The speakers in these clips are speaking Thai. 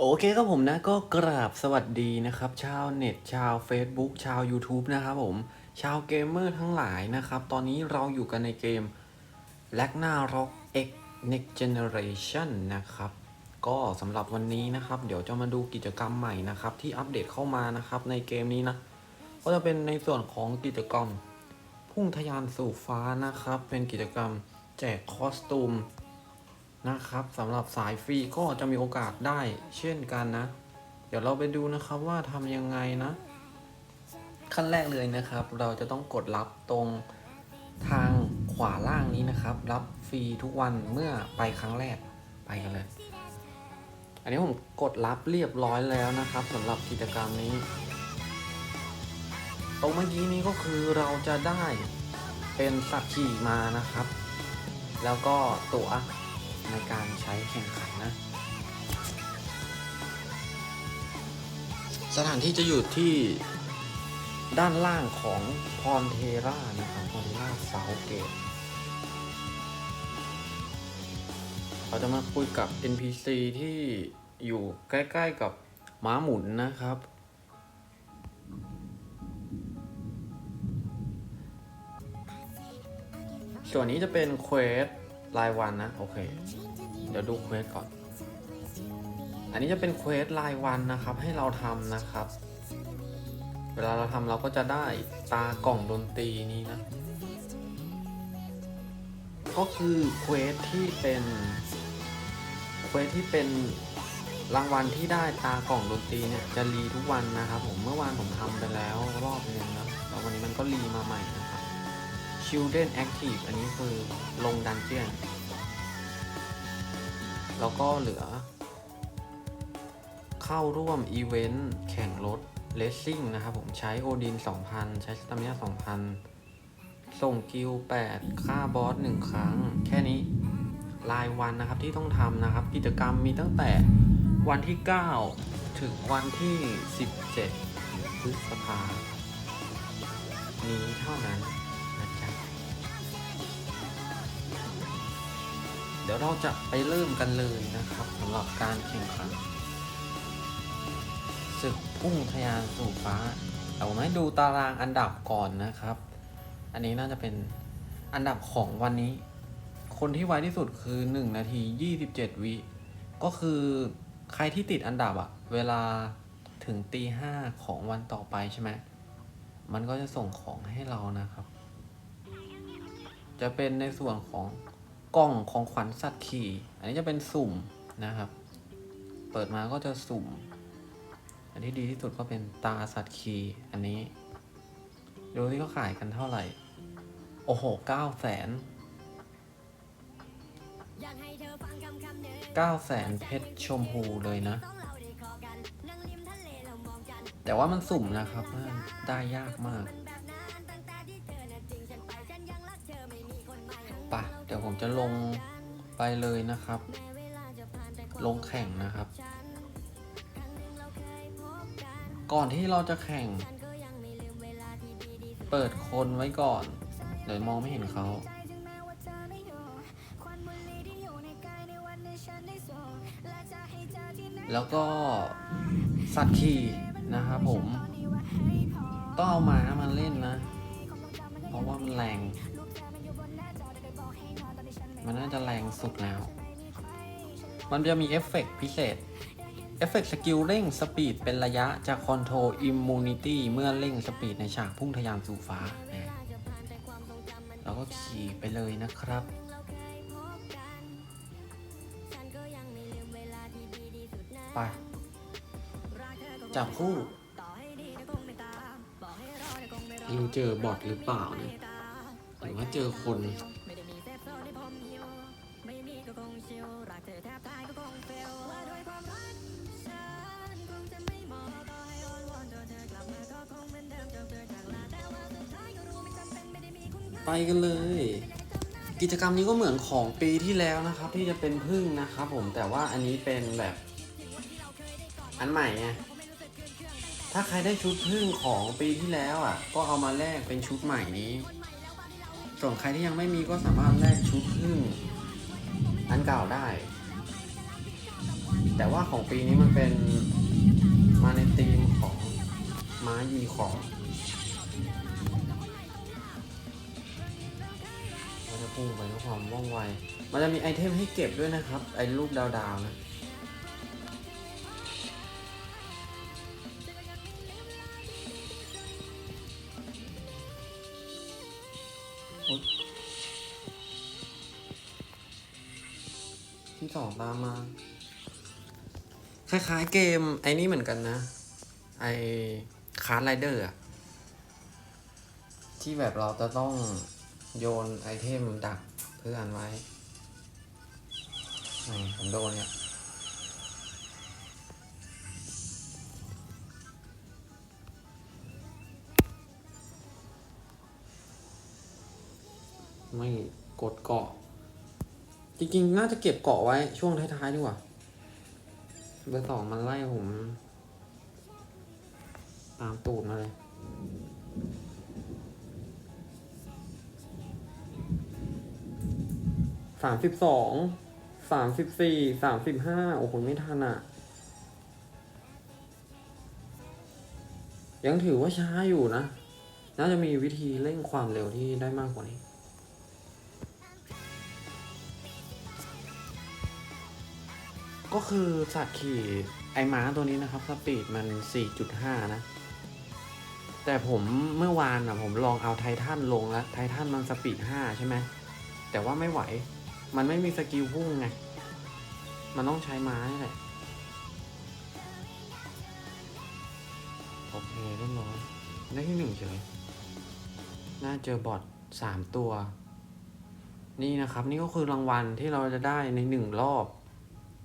โอเคครับผมนะก็กราบสวัสดีนะครับ ชาวเน็ต ชาว Facebook ชาว YouTube นะครับผม ชาวเกมเมอร์ทั้งหลายนะครับ ตอนนี้เราอยู่กันในเกม l a g n a r o k X Next Generation นะครับ ก็สำหรับวันนี้นะครับ เดี๋ยวจะมาดูกิจกรรมใหม่นะครับ ที่อัปเดตเข้ามานะครับในเกมนี้นะ ก็จะเป็นในส่วนของกิจกรรม พุ่งทะยานสู่ฟ้านะครับ เป็นกิจกรรมแจกคอสตูม นะครับสำหรับสายฟรีก็จะมีโอกาสได้เช่นกันนะ เดี๋ยวเราไปดูนะครับว่าทำยังไงนะ ขั้นแรกเลยนะครับ เราจะต้องกดรับตรงทางขวาล่างนี้นะครับ รับฟรีทุกวันเมื่อไปครั้งแรกไปกันเลย อันนี้ผมกดรับเรียบร้อยแล้วนะครับสำหรับกิจกรรมนี้ ตรงเมื่อกี้นี้ก็คือเราจะได้เป็นสัตว์ขี่มานะครับ แล้วก็ตั๋ว ในการใช้แข่งขันนะ สถานที่จะอยู่ที่ด้านล่างของพรเทรานะครับพรเทราเซาเกตเราจะมาคุยกับ NPC ที่อยู่ใกล้ ๆ กับม้าหมุนนะครับ ส่วนนี้จะเป็นเควส รายวันนะ โอเค เดี๋ยวดูเควสก่อน อันนี้จะเป็นเควสรายวันนะครับให้เราทำนะครับ เวลาเราทำเราก็จะได้ตากล่องดนตรีนี้นะ ก็คือเควสที่เป็นเควสที่เป็นรางวัลที่ได้ตากล่องดนตรีเนี่ยจะรีทุกวันนะครับ ผมเมื่อวานผมทำไปแล้วรอบนึงนะแล้ววันนี้มันก็รีมาใหม่นะ Children Active อันนี้คือลงดันเจียน แล้วก็เหลือ เข้าร่วมอีเวนต์แข่งรถเลสซิ่งนะครับผมใช้โอดิน 2,000 ใช้สตามินา2,000 ส่งกิล8 ค่าบอส 1 ครั้ง แค่นี้รายวันนะครับที่ต้องทำนะครับ กิจกรรมมีตั้งแต่วันที่ 9 ถึงวันที่ 17พฤษภานี้เท่านั้น เดี๋ยวเราจะไปเริ่มกันเลยนะครับสำหรับการแข่งขันศึกพุ่งทะยานสู่ฟ้าเอามให้ดูตารางอันดับก่อนนะครับ อันนี้น่าจะเป็นอันดับของวันนี้ คนที่ไวที่สุดคือ 1 นาที 27 วิก็คือใครที่ติดอันดับอะเวลาถึงตีห้าของวันต่อไปใช่ไหมมันก็จะส่งของให้เรานะครับ จะเป็นในส่วนของ กล่องของขวัญสัตว์ขี่อันนี้จะเป็นสุ่มนะครับ เปิดมาก็จะสุ่ม อันที่ดีที่สุดก็เป็นตาสัตว์ขี่อันนี้ ดูที่เขาขายกันเท่าไหร่ โอ้โหเก้าแสนเก้าแสนเพชรชมพูเลยนะ แต่ว่ามันสุ่มนะครับ ได้ยากมาก ดี๋ยวผมจะลงไปเลยนะครับ ลงแข่งนะครับ ก่อนที่เราจะแข่ง เปิดคนไว้ก่อน เดี๋ยวมองไม่เห็นเขาแล้วก็สัตว์ขี่นะครับผม ต้องเอามามาเล่นนะ เพราะว่ามันแรง มันน่าจะแรงสุดแล้ว มันจะมีเอฟเฟกต์พิเศษ เอฟเฟกต์สกิลเร่งสปีดเป็นระยะจะคอนโทรลอิมมูนิตี้เมื่อเร่งสปีดในฉากพุ่งทะยานสู่ฟ้านะเราก็ขี่ไปเลยนะครับไปจับคู่ยิงเจอบอทหรือเปล่าเนี่ยหรือว่าเจอคน ไปกันเลย กิจกรรมนี้ก็เหมือนของปีที่แล้วนะครับ ที่จะเป็นพึ่งนะครับผมแต่ว่าอันนี้เป็นแบบ อันใหม่ไงถ้าใครได้ชุดพึ่งของปีที่แล้วอะ ก็เอามาแลกเป็นชุดใหม่นี้ ส่วนใครที่ยังไม่มีก็สามารถแลกชุดพึ่งอันเก่าได้ แต่ว่าของปีนี้มันเป็นมาในธีมของม้ายีของ พุ่งไปด้วยความว่องไว มันจะมีไอเทมให้เก็บด้วยนะครับ ไอ้รูปดาวๆนะที่สองตามมา คล้ายๆเกมไอ้นี่เหมือนกันนะ ไอคาร์ดไรเดอร์อะที่แบบเราจะต้อง โยนไอเทมดักเพื่อนไว้นี่ผมโดนเนี่ยไม่กดเกาะ จริงๆ น่าจะเก็บเกาะไว้ช่วงท้ายๆดีกว่า เบอร์สองมันไล่ผม ตามตูดมาเลยามสิบสองสามสิบสี่สามสิบห้าโอ้โหไม่ทันอะ ยังถือว่าช้าอยู่นะ น่าจะมีวิธีเร่งความเร็วที่ได้มากกว่านี้ก็คือสัตว์ขี่ไอม้าตัวนี้นะครับสปีดมัน 4.5 นะ แต่ผมเมื่อวานอะผมลองเอาไททันลงแล้วไททันมันสปีด 5 ใช่ไหม แต่ว่าไม่ไหว มันไม่มีสกิลพุ่งไง มันต้องใช้ม้านี่แหละ โอเคเรียบร้อยได้ที่หนึ่งเฉย น่าเจอบอทสามตัว นี่นะครับ นี่ก็คือรางวัลที่เราจะได้ในหนึ่งรอบ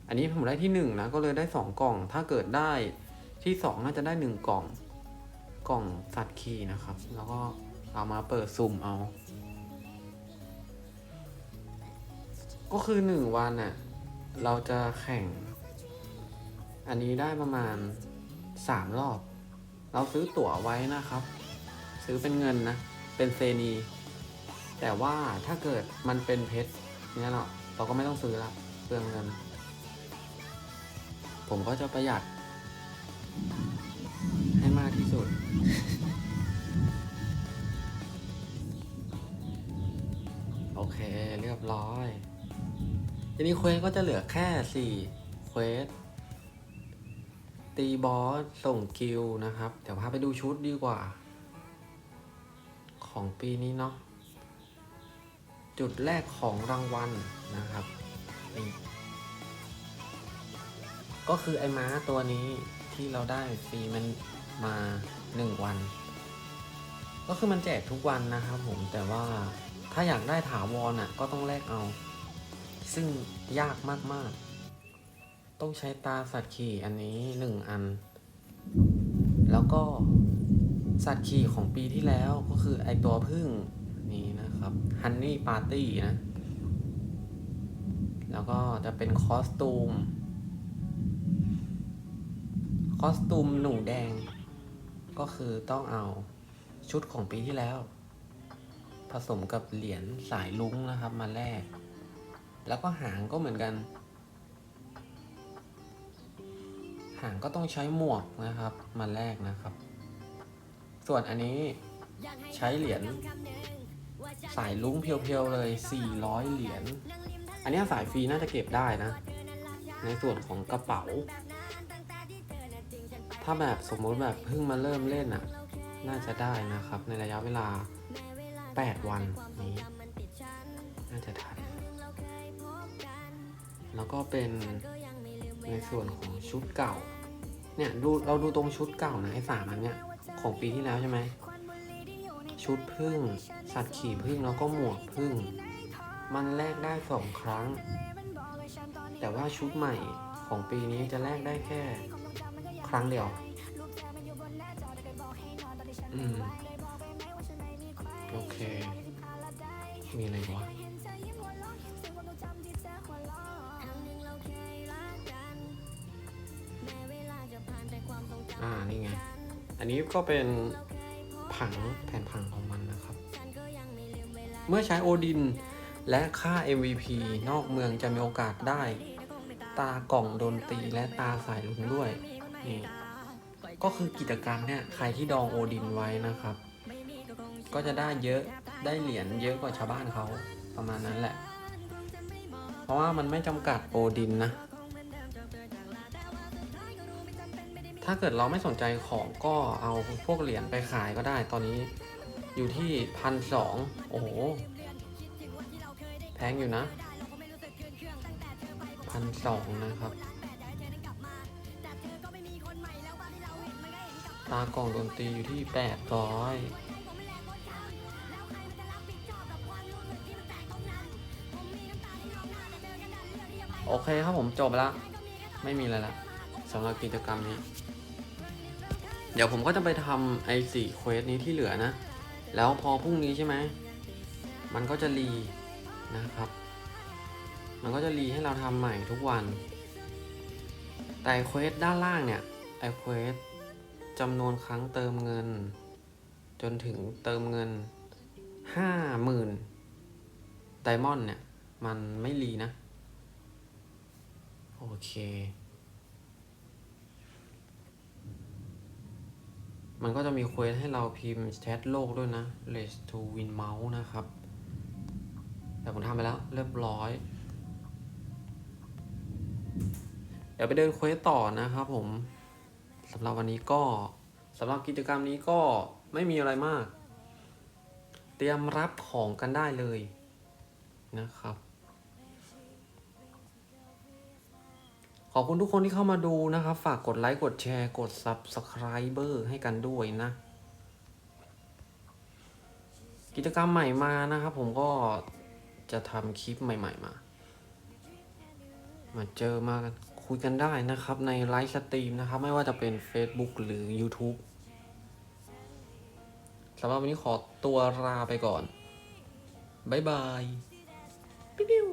อันนี้ผมได้ที่หนึ่งนะ ก็เลยได้สองกล่อง ถ้าเกิดได้ที่สองน่าจะได้หนึ่งกล่อง กล่องสัตว์คีนะครับ แล้วก็เอามาเปิดสุ่มเอา ก็คือหนึ่งวันน่ะเราจะแข่ง อันนี้ได้ประมาณสามรอบ เราซื้อตั๋วไว้นะครับ ซื้อเป็นเงินนะ เป็นเซนี แต่ว่าถ้าเกิดมันเป็นเพชรเนี่ยเราเราก็ไม่ต้องซื้อละเปลืองเงิน ผมก็จะประหยัด ให้มากที่สุดโอเค เรียบร้อย ทีนี้เควสก็จะเหลือแค่สี่เควส ตีบอส ส่งกิลนะครับ เดี๋ยวพาไปดูชุดดีกว่า ของปีนี้เนาะ จุดแรกของรางวัลนะครับ นี่ ก็คือไอ้ม้าตัวนี้ที่เราได้ฟรีมันมาหนึ่งวัน ก็คือมันแจกทุกวันนะครับผม แต่ว่าถ้าอยากได้ถาวรอะ ก็ต้องแลกเอา ซึ่งยากมากๆ ต้องใช้ตาสัตว์ขี่อันนี้หนึ่งอัน แล้วก็สัตว์ขี่ของปีที่แล้วก็คือไอตัวพึ่งนี่นะครับฮันนี่ปาร์ตี้นะ แล้วก็จะเป็นคอสตูม คอสตูมหนูแดง ก็คือต้องเอาชุดของปีที่แล้ว ผสมกับเหรียญสายลุ้งนะครับมาแลก แล้วก็หางก็เหมือนกัน หางก็ต้องใช้หมวกนะครับมาแลกนะครับ ส่วนอันนี้ใช้เหรียญสายลุ้งเพียวๆเลย 400 เหรียญ อันนี้สายฟรีน่าจะเก็บได้นะ ในส่วนของกระเป๋า ถ้าแบบสมมติแบบเพิ่งมาเริ่มเล่นอะ น่าจะได้นะครับ ในระยะเวลา 8 วันนี้ น่าจะทัน แล้วก็เป็นในส่วนของชุดเก่า เนี่ยดูเราดูตรงชุดเก่านะไอ้สามอันเนี้ยของปีที่แล้วใช่ไหมชุดพึ่ง สัตว์ขี่พึ่งแล้วก็หมวกพึ่ง มันแลกได้สองครั้ง แต่ว่าชุดใหม่ของปีนี้จะแลกได้แค่ ครั้งเดียวอืมโอเค มีอะไรวะ อ่า นี่ไง อันนี้ก็เป็นผังแผนผังของมันนะครับ เมื่อใช้โอดินและค่า MVP นอกเมืองจะมีโอกาสได้ ตากล่องโดนตีและตาสายลุงด้วย นี่ ก็คือกิจกรรมเนี่ย ใครที่ดองโอดินไว้นะครับ ก็จะได้เยอะได้เหรียญเยอะกว่าชาวบ้านเขาประมาณนั้นแหละ เพราะว่ามันไม่จำกัดโอดินนะ ถ้าเกิดเราไม่สนใจของก็เอาพวกเหรียญไปขายก็ได้ ตอนนี้อยู่ที่พันสองโอ้โห แพงอยู่นะพันสองนะครับ ตากล่องดนตรีอยู่ที่แปดร้อยโอเคครับผมจบแล้วไม่มีอะไรละ สำหรับกิจกรรมนี้ เดี๋ยวผมก็จะไปทำไอ้สี่เควสนี้ที่เหลือนะ แล้วพอพรุ่งนี้ใช่ไหม มันก็จะรีนะครับ มันก็จะรีให้เราทำใหม่ทุกวัน แต่เควสด้านล่างเนี่ยไอเควสจำนวนครั้งเติมเงิน จนถึงเติมเงินห้าหมื่นไดมอนด์เนี่ย มันไม่รีนะ โอเค มันก็จะมีเควสให้เราพิมพ์แชทโลกด้วยนะ Race to Win Mouse นะครับ แต่ผมทำไปแล้วเรียบร้อย เดี๋ยวไปเดินเควสต่อนะครับผมสำหรับวันนี้ก็สำหรับกิจกรรมนี้ก็ไม่มีอะไรมาก เตรียมรับของกันได้เลยนะครับ ขอบคุณทุกคนที่เข้ามาดูนะครับ ฝากกดไลค์กดแชร์กด Subscriber ให้กันด้วยนะ กิจกรรมใหม่มานะครับ ผมก็จะทำคลิปใหม่ ๆ มา มาเจอมากันคุยกันได้นะครับ ในไลฟ์สตรีมนะครับ ไม่ว่าจะเป็น Facebook หรือ YouTube สำหรับวันนี้ขอตัวลาไปก่อน บ๊ายบาย ปิ๊ว